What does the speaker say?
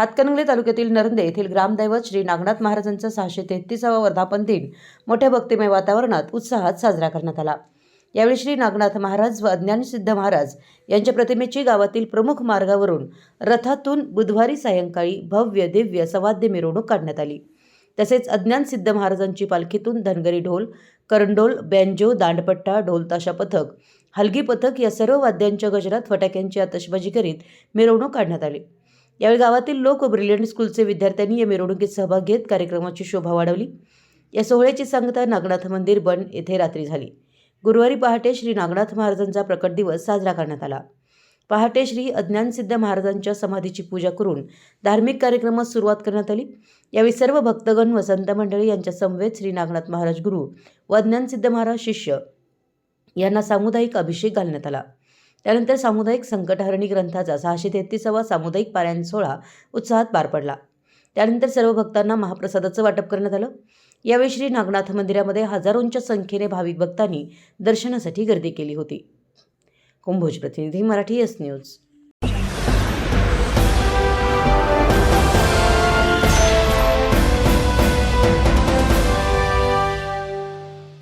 हातकणंगले तालुक्यातील नरंदे येथील ग्रामदैवत श्री नागनाथ महाराजांचा सहाशे तेहतीसावा वर्धापन दिन मोठ्या भक्तिमय वातावरणात उत्साहात साजरा करण्यात आला. यावेळी श्री नागनाथ महाराज व अज्ञानसिद्ध महाराज यांच्या प्रतिमेची गावातील प्रमुख मार्गावरून रथातून बुधवारी सायंकाळी भव्य दिव्य सवाद्य मिरवणूक काढण्यात आली. तसेच अज्ञानसिद्ध महाराजांची पालखीतून धनगरी ढोल करंडोल बँजो दांडपट्टा ढोलताशा पथक हलगी पथक या सर्व वाद्यांच्या गजरात फटाक्यांची आतषबाजी करीत मिरवणूक काढण्यात आली. यावेळी गावातील लोक व ब्रिलियंट स्कूलचे विद्यार्थ्यांनी या मिरवणुकीत सहभाग घेत कार्यक्रमाची शोभा वाढवली. या सोहळ्याची सांगता नागनाथ मंदिर बन येथे रात्री झाली. गुरुवारी पहाटे श्री नागनाथ महाराजांचा प्रकट दिवस साजरा करण्यात आला. पहाटे श्री अज्ञानसिद्ध महाराजांच्या समाधीची पूजा करून धार्मिक कार्यक्रमास सुरुवात करण्यात आली. यावेळी सर्व भक्तगण व संत मंडळी यांच्या समवेत श्री नागनाथ महाराज गुरु व अज्ञानसिद्ध महाराज शिष्य यांना सामुदायिक अभिषेक घालण्यात आला. त्यानंतर सामुदायिक संकटहरणी ग्रंथाचा सहाशे तेहतीसावा सामुदायिक पारायण सोहळा उत्साहात पार पडला. त्यानंतर सर्व भक्तांना महाप्रसादाचं वाटप करण्यात आलं. यावेळी श्री नागनाथ मंदिरामध्ये हजारोंच्या संख्येने भाविक भक्तांनी दर्शनासाठी गर्दी केली होती. कुंभोज प्रतिनिधी मराठी एस न्यूज.